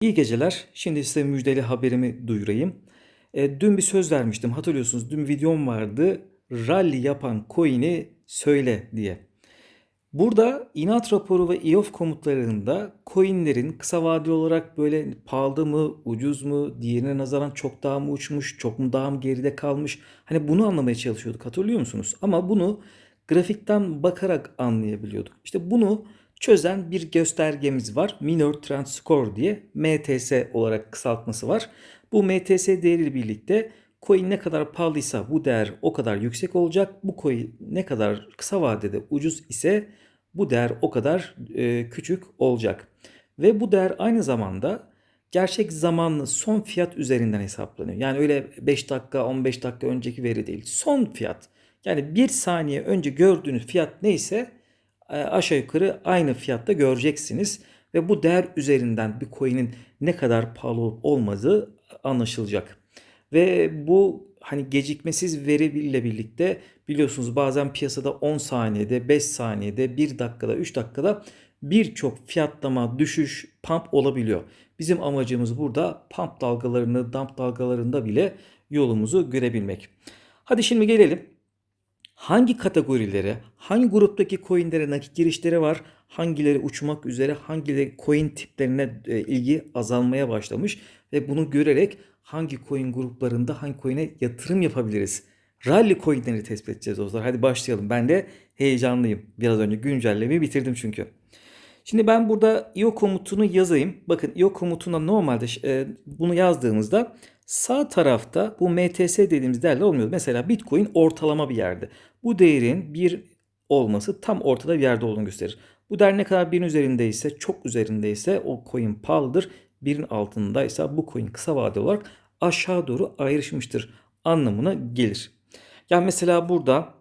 İyi geceler. Şimdi size müjdeli haberimi duyurayım. E, dün bir söz vermiştim. Hatırlıyorsunuz dün videom vardı. Rally yapan coin'i söyle diye. Burada inat raporu ve IOF komutlarında coinlerin kısa vadeli olarak böyle pahalı mı, ucuz mu, diğerine nazaran çok daha mı uçmuş, çok mu daha mı geride kalmış? Hani bunu anlamaya çalışıyorduk hatırlıyor musunuz? Ama bunu grafikten bakarak anlayabiliyorduk. İşte bunu çözen bir göstergemiz var. Minor Trend Score diye MTS olarak kısaltması var. Bu MTS değeriyle birlikte coin ne kadar pahalıysa bu değer o kadar yüksek olacak. Bu coin ne kadar kısa vadede ucuz ise bu değer o kadar e, küçük olacak. Ve bu değer aynı zamanda gerçek zamanlı son fiyat üzerinden hesaplanıyor. Yani öyle 5 dakika 15 dakika önceki veri değil. Son fiyat. Yani bir saniye önce gördüğünüz fiyat neyse aşağı yukarı aynı fiyatta göreceksiniz. Ve bu değer üzerinden bir coin'in ne kadar pahalı olup olmadığı anlaşılacak. Ve bu hani gecikmesiz veriyle birlikte biliyorsunuz bazen piyasada 10 saniyede, 5 saniyede, 1 dakikada, 3 dakikada birçok fiyatlama, düşüş, pump olabiliyor. Bizim amacımız burada pump dalgalarını, dump dalgalarında bile yolumuzu görebilmek. Hadi şimdi gelelim hangi kategorilere, hangi gruptaki coinlere nakit girişleri var, hangileri uçmak üzere, hangileri coin tiplerine e, ilgi azalmaya başlamış ve bunu görerek hangi coin gruplarında hangi coin'e yatırım yapabiliriz? Rally coin'leri tespit edeceğiz dostlar. Hadi başlayalım. Ben de heyecanlıyım. Biraz önce güncellemeyi bitirdim çünkü. Şimdi ben burada IO komutunu yazayım. Bakın IO komutuna normalde e, bunu yazdığımızda sağ tarafta bu MTS dediğimiz değerler olmuyor. Mesela Bitcoin ortalama bir yerde. Bu değerin bir olması tam ortada bir yerde olduğunu gösterir. Bu değer ne kadar birin üzerindeyse, çok üzerindeyse o coin pahalıdır. Birin altındaysa bu coin kısa vadeli olarak aşağı doğru ayrışmıştır anlamına gelir. Yani mesela burada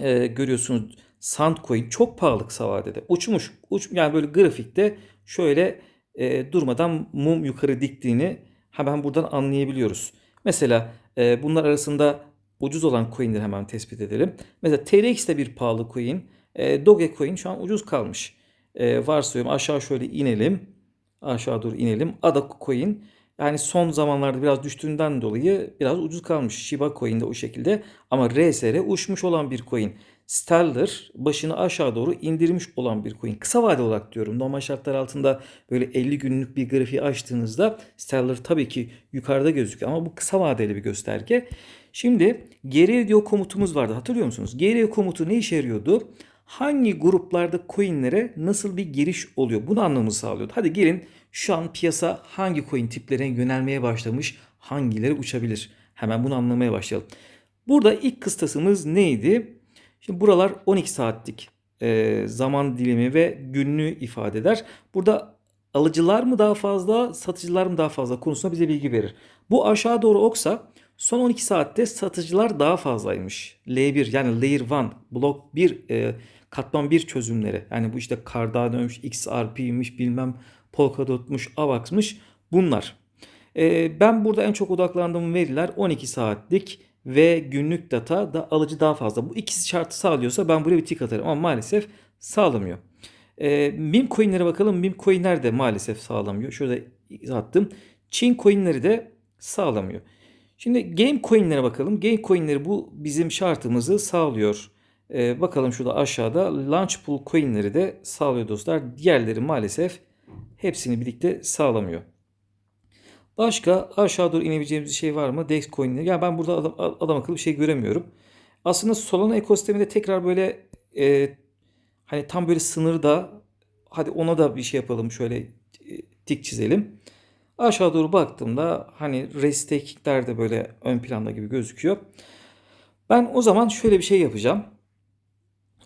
e, görüyorsunuz Sandcoin çok pahalı kısa vadede. Uçmuş. Uç, yani böyle grafikte şöyle e, durmadan mum yukarı diktiğini hemen buradan anlayabiliyoruz. Mesela e, bunlar arasında ucuz olan coin'leri hemen tespit edelim. Mesela TRX de bir pahalı coin. E, Dogecoin şu an ucuz kalmış. E, varsayıyorum aşağı şöyle inelim. Aşağı doğru inelim. ADA coin yani son zamanlarda biraz düştüğünden dolayı biraz ucuz kalmış. Shiba coin de o şekilde. Ama RSR uçmuş olan bir coin. Stellar başını aşağı doğru indirmiş olan bir coin. Kısa vade olarak diyorum. Normal şartlar altında böyle 50 günlük bir grafiği açtığınızda Stellar tabii ki yukarıda gözüküyor ama bu kısa vadeli bir gösterge. Şimdi geriye diyor komutumuz vardı hatırlıyor musunuz? Geriye komutu ne işe yarıyordu? Hangi gruplarda coinlere nasıl bir giriş oluyor? Bunu anlamamızı sağlıyordu. Hadi gelin şu an piyasa hangi coin tiplerine yönelmeye başlamış? Hangileri uçabilir? Hemen bunu anlamaya başlayalım. Burada ilk kıstasımız neydi? Şimdi buralar 12 saatlik e, zaman dilimi ve günlüğü ifade eder. Burada alıcılar mı daha fazla, satıcılar mı daha fazla konusunda bize bilgi verir. Bu aşağı doğru oksa son 12 saatte satıcılar daha fazlaymış. L1 yani Layer 1, Blok 1, e, katman 1 çözümleri. Yani bu işte Cardano'ymuş, XRP'ymiş, bilmem Polkadot'muş, Avax'mış bunlar. E, ben burada en çok odaklandığım veriler 12 saatlik ve günlük data da alıcı daha fazla. Bu ikisi şartı sağlıyorsa ben buraya bir tik atarım ama maalesef sağlamıyor. E, meme coinlere bakalım. Meme coinler de maalesef sağlamıyor. Şurada attım. Çin coinleri de sağlamıyor. Şimdi game coinlere bakalım. Game coinleri bu bizim şartımızı sağlıyor. E, bakalım şurada aşağıda launch pool coinleri de sağlıyor dostlar. Diğerleri maalesef hepsini birlikte sağlamıyor. Başka aşağı doğru inebileceğimiz bir şey var mı? Dex coin'leri. Yani ben burada adam, adam akıllı bir şey göremiyorum. Aslında Solana ekosisteminde tekrar böyle e, hani tam böyle sınırda hadi ona da bir şey yapalım şöyle e, tik çizelim. Aşağı doğru baktığımda hani restakingler de böyle ön planda gibi gözüküyor. Ben o zaman şöyle bir şey yapacağım.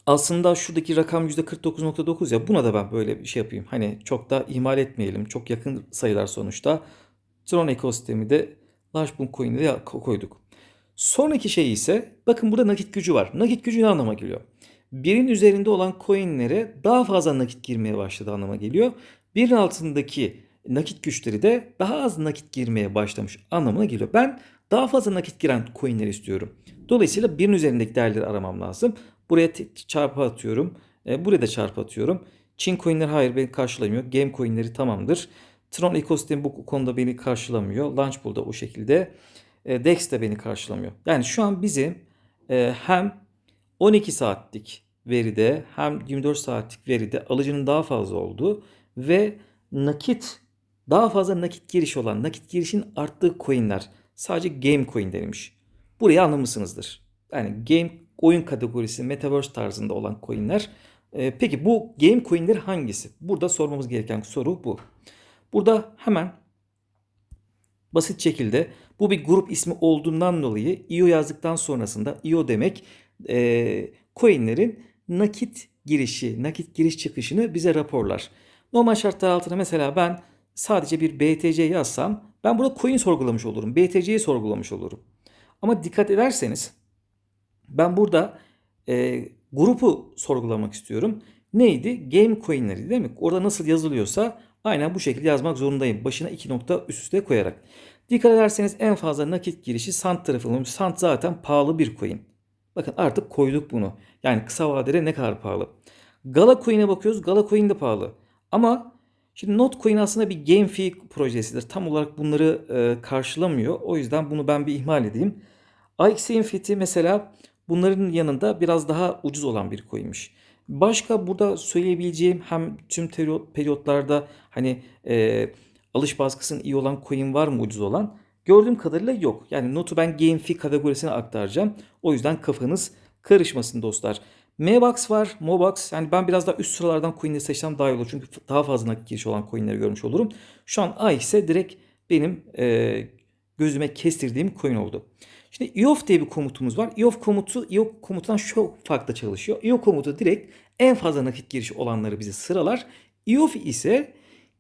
Aslında şuradaki rakam %49.9 ya buna da ben böyle bir şey yapayım. Hani çok da ihmal etmeyelim. Çok yakın sayılar sonuçta. Tron ekosistemi de Lashboom coin'i de koyduk. Sonraki şey ise bakın burada nakit gücü var. Nakit gücü ne anlama geliyor? Birin üzerinde olan coinlere daha fazla nakit girmeye başladı anlama geliyor. Birin altındaki nakit güçleri de daha az nakit girmeye başlamış anlamına geliyor. Ben daha fazla nakit giren coinleri istiyorum. Dolayısıyla birin üzerindeki değerleri aramam lazım. Buraya çarpı atıyorum. E, buraya da çarpı atıyorum. Çin coinleri hayır beni karşılamıyor. Game coinleri tamamdır. Tron ekosistemi bu konuda beni karşılamıyor. Launchpool da o şekilde. E, Dex de beni karşılamıyor. Yani şu an bizim e, hem 12 saatlik veride hem 24 saatlik veride alıcının daha fazla olduğu ve nakit daha fazla nakit girişi olan nakit girişin arttığı coinler sadece game coin denilmiş. Burayı anlamışsınızdır. Yani game oyun kategorisi metaverse tarzında olan coinler. E, peki bu game coinler hangisi? Burada sormamız gereken soru bu. Burada hemen basit şekilde bu bir grup ismi olduğundan dolayı IO yazdıktan sonrasında IO demek e, coinlerin nakit girişi, nakit giriş çıkışını bize raporlar. Normal şartlar altında mesela ben sadece bir BTC yazsam ben burada coin sorgulamış olurum. BTC'yi sorgulamış olurum. Ama dikkat ederseniz ben burada e, grupu sorgulamak istiyorum. Neydi? Game coinleri değil mi? Orada nasıl yazılıyorsa aynen bu şekilde yazmak zorundayım. Başına iki nokta üst üste koyarak. Dikkat ederseniz en fazla nakit girişi Sant tarafından. Sant zaten pahalı bir coin. Bakın artık koyduk bunu. Yani kısa vadede ne kadar pahalı. Gala Coin'e bakıyoruz. Gala Coin de pahalı. Ama şimdi Notcoin aslında bir game fee projesidir. Tam olarak bunları e, karşılamıyor. O yüzden bunu ben bir ihmal edeyim. AXE Infinity mesela bunların yanında biraz daha ucuz olan bir coinmiş. Başka burada söyleyebileceğim hem tüm periyotlarda hani e, alış baskısının iyi olan coin var mı ucuz olan? Gördüğüm kadarıyla yok. Yani notu ben game fee kategorisine aktaracağım. O yüzden kafanız karışmasın dostlar. MBox var, Mobox. Yani ben biraz daha üst sıralardan coinleri seçsem daha iyi olur. Çünkü daha fazla nakit giriş olan coinleri görmüş olurum. Şu an A ise direkt benim e, gözüme kestirdiğim coin oldu. Şimdi IOF diye bir komutumuz var. IOF komutu IOF komutundan şu farklı çalışıyor. IOF komutu direkt en fazla nakit girişi olanları bize sıralar. IOF ise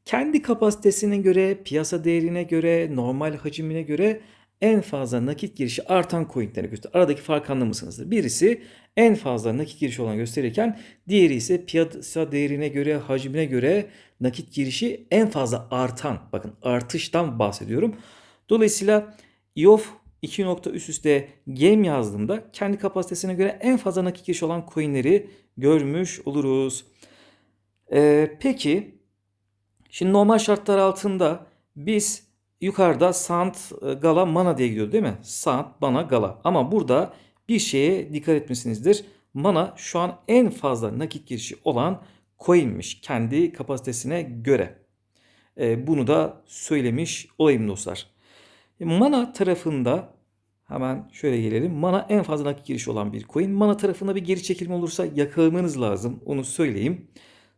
kendi kapasitesine göre, piyasa değerine göre, normal hacimine göre en fazla nakit girişi artan coinleri gösterir. Aradaki fark anlamışsınızdır. Birisi en fazla nakit girişi olan gösterirken diğeri ise piyasa değerine göre, hacmine göre nakit girişi en fazla artan. Bakın artıştan bahsediyorum. Dolayısıyla IOF 2 nokta üst üste game yazdığımda kendi kapasitesine göre en fazla nakit girişi olan coinleri görmüş oluruz. Ee, peki şimdi normal şartlar altında biz yukarıda Sant, e, Gala, Mana diye gidiyor değil mi? Sant, Mana, Gala. Ama burada bir şeye dikkat etmişsinizdir. Mana şu an en fazla nakit girişi olan coinmiş kendi kapasitesine göre. Ee, bunu da söylemiş olayım dostlar. Mana tarafında hemen şöyle gelelim. Mana en fazla nakit giriş olan bir coin. Mana tarafında bir geri çekilme olursa yakalamanız lazım. Onu söyleyeyim.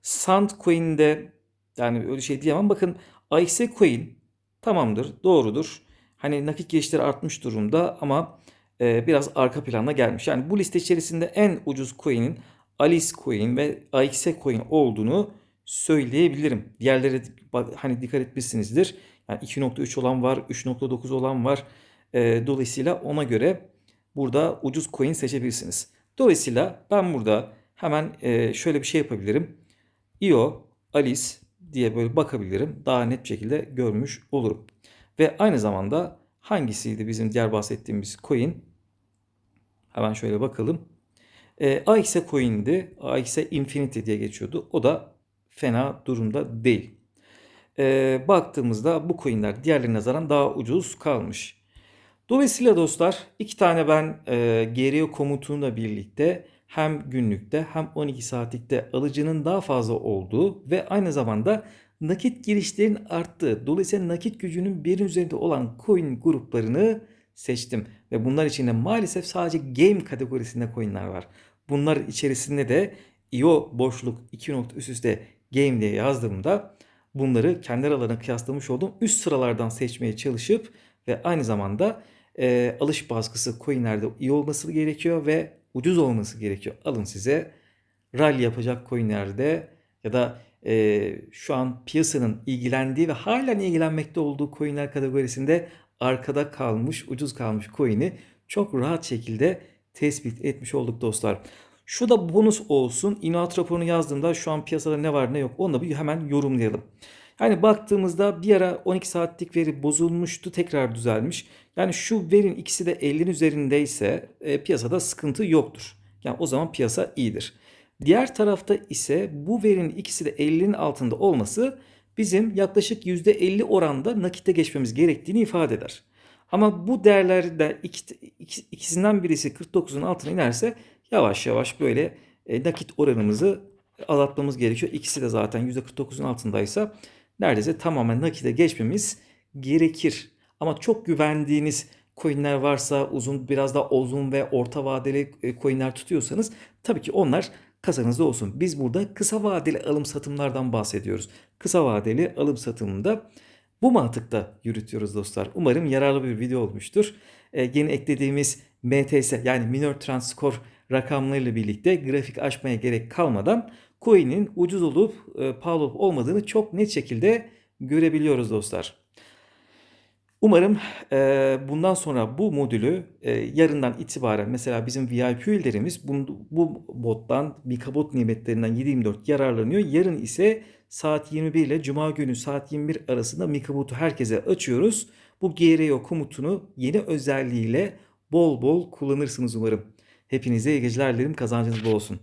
Sand coin'de yani öyle şey diyemem. Bakın AXE coin tamamdır, doğrudur. Hani nakit girişleri artmış durumda ama e, biraz arka planda gelmiş. Yani bu liste içerisinde en ucuz coin'in Alice coin ve AXE coin olduğunu söyleyebilirim. Diğerlere hani dikkat etmişsinizdir. Yani 2.3 olan var, 3.9 olan var. E, dolayısıyla ona göre burada ucuz coin seçebilirsiniz. Dolayısıyla ben burada hemen e, şöyle bir şey yapabilirim. IO, Alice diye böyle bakabilirim. Daha net şekilde görmüş olurum. Ve aynı zamanda hangisiydi bizim diğer bahsettiğimiz coin? Hemen şöyle bakalım. E, AXE coin'di. AXE Infinity diye geçiyordu. O da fena durumda değil. E, baktığımızda bu coinler diğerlerine nazaran daha ucuz kalmış. Dolayısıyla dostlar iki tane ben e, geriye komutuyla birlikte hem günlükte hem 12 saatlikte alıcının daha fazla olduğu ve aynı zamanda nakit girişlerin arttığı dolayısıyla nakit gücünün bir üzerinde olan coin gruplarını seçtim. Ve bunlar içinde maalesef sadece game kategorisinde coinler var. Bunlar içerisinde de IO boşluk 2 nokta üst üste game diye yazdığımda bunları kendi aralarına kıyaslamış oldum. Üst sıralardan seçmeye çalışıp ve aynı zamanda e, alış baskısı coinlerde iyi olması gerekiyor ve ucuz olması gerekiyor. Alın size rally yapacak coinlerde ya da e, şu an piyasanın ilgilendiği ve halen ilgilenmekte olduğu coinler kategorisinde arkada kalmış, ucuz kalmış coin'i çok rahat şekilde tespit etmiş olduk dostlar. Şu da bonus olsun. Inat raporunu yazdığımda şu an piyasada ne var ne yok onu da bir hemen yorumlayalım. Yani baktığımızda bir ara 12 saatlik veri bozulmuştu tekrar düzelmiş. Yani şu verin ikisi de 50'nin üzerindeyse e, piyasada sıkıntı yoktur. Yani o zaman piyasa iyidir. Diğer tarafta ise bu verinin ikisi de 50'nin altında olması bizim yaklaşık %50 oranda nakite geçmemiz gerektiğini ifade eder. Ama bu değerlerde iki- iki- ikisinden birisi 49'un altına inerse yavaş yavaş böyle e, nakit oranımızı azaltmamız gerekiyor. İkisi de zaten %49'un altındaysa neredeyse tamamen nakite geçmemiz gerekir. Ama çok güvendiğiniz coinler varsa uzun biraz da uzun ve orta vadeli e, coinler tutuyorsanız tabii ki onlar kasanızda olsun. Biz burada kısa vadeli alım satımlardan bahsediyoruz. Kısa vadeli alım satımında bu mantıkta yürütüyoruz dostlar. Umarım yararlı bir video olmuştur. Ee, yeni eklediğimiz MTS yani Minor Transcore rakamlarıyla birlikte grafik açmaya gerek kalmadan coin'in ucuz olup e, pahalı olup olmadığını çok net şekilde görebiliyoruz dostlar. Umarım e, bundan sonra bu modülü e, yarından itibaren mesela bizim VIP üyelerimiz bu, bu bottan, Mikabot nimetlerinden 7/24 yararlanıyor. Yarın ise saat 21 ile Cuma günü saat 21 arasında Mikabot'u herkese açıyoruz. Bu GRO komutunu yeni özelliğiyle bol bol kullanırsınız umarım. Hepinize iyi geceler dilerim. Kazancınız bol olsun.